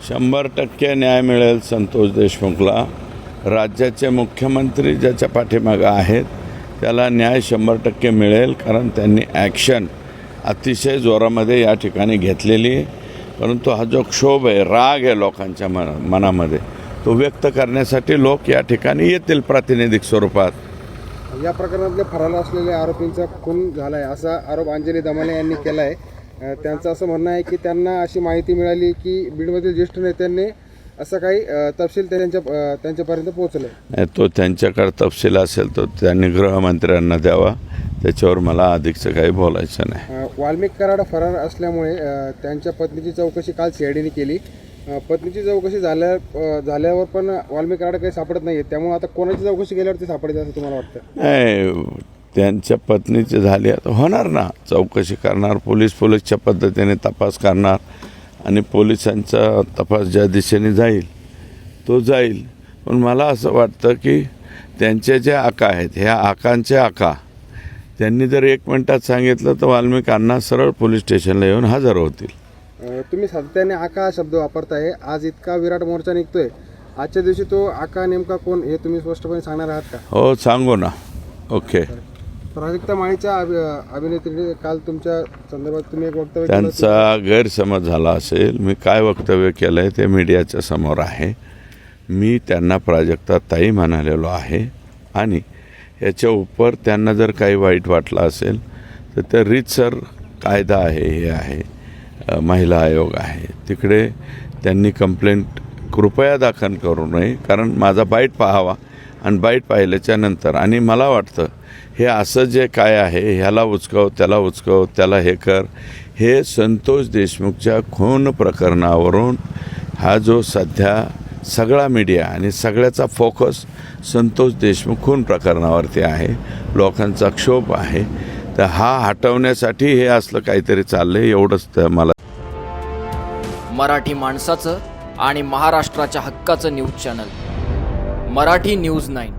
शंभर टक्के न्याय मिळेल संतोष देशमुखला. राज्याचे मुख्यमंत्री ज्याच्या पाठीमागं आहेत त्याला न्याय शंभर टक्के मिळेल कारण त्यांनी ॲक्शन अतिशय जोरामध्ये या ठिकाणी घेतलेली आहे. परंतु हा जो क्षोभ आहे राग आहे लोकांच्या मन मनामध्ये तो व्यक्त करण्यासाठी लोक या ठिकाणी येतील प्रातिनिधिक स्वरूपात. या प्रकरणातले फरार असलेल्या आरोपींचा खून झालाय असा आरोप अंजली दमाने यांनी केला आहे त्यांचं असं म्हणणं आहे की त्यांना अशी माहिती मिळाली की बीडमधील ज्येष्ठ नेत्यांनी असं काही तपशील त्यांच्या त्यांच्यापर्यंत पोहोचले. नाही, तो त्यांच्याकडे तपशील असेल तो त्यांनी गृहमंत्र्यांना द्यावा. त्याच्यावर मला अधिकचं काही बोलायचं नाही. वाल्मिक कराड फरार असल्यामुळे त्यांच्या पत्नीची चौकशी काल सीआयडीने केली. पत्नीची चौकशी झाल्या झाल्यावर पण वाल्मिक कराड काही सापडत नाही त्यामुळे आता कोणाची चौकशी केल्यावर ते सापडते असं तुम्हाला वाटतं? नाही त्यांच्या पत्नीचे झाले आता होणार ना. चौकशी करणार पोलीस पोलीसच्या पद्धतीने तपास करणार आणि पोलिसांचा तपास ज्या दिशेने जाईल तो जाईल. पण मला असं वाटतं की त्यांचे जे आका आहेत ह्या आकांचे आका त्यांनी जर एक मिनटात सांगितलं तर वाल्मिकांना सरळ पोलीस स्टेशनला येऊन हजर होतील. तुम्ही सातत्याने आका हा शब्द वापरताय. आज इतका विराट मोर्चा निघतोय. आजच्या दिवशी तो आका नेमका कोण हे तुम्ही स्पष्टपणे सांगणार आहात का? हो सांगू ना. ओके. प्राजक्ता माळीच्या अभि- अभिनेत्रीने काल तुमच्या संदर्भात तुम्ही एक वक्तव्य. त्यांचा गैरसमज झाला असेल. मी काय वक्तव्य केलं आहे ते मीडियाच्या समोर आहे. मी त्यांना प्राजक्ता ताई म्हणालेलो आहे. आणि याच्या उपर त्यांना जर काही वाईट वाटलं असेल तर त्या रीतसर कायदा आहे हे आहे महिला आयोग आहे. तिकडे त्यांनी कंप्लेंट कृपया दाखल करू नये कारण माझा बाईट पाहावा आणि बाईट पाहिल्याच्या नंतर. आणि मला वाटतं हे असं जे काय आहे ह्याला उचकव त्याला उचकव त्याला हे कर हे संतोष देशमुखच्या खून प्रकरणावरून हा जो सध्या सगळा मीडिया आणि सगळ्याचा फोकस संतोष देशमुख खून प्रकरणावरती आहे लोकांचा क्षोभ आहे तर हा हटवण्यासाठी हे असलं काहीतरी चाललंय एवढंच तर मला मराठी माणसाचं आणि महाराष्ट्राच्या हक्काचं news channel. Marathi news nine.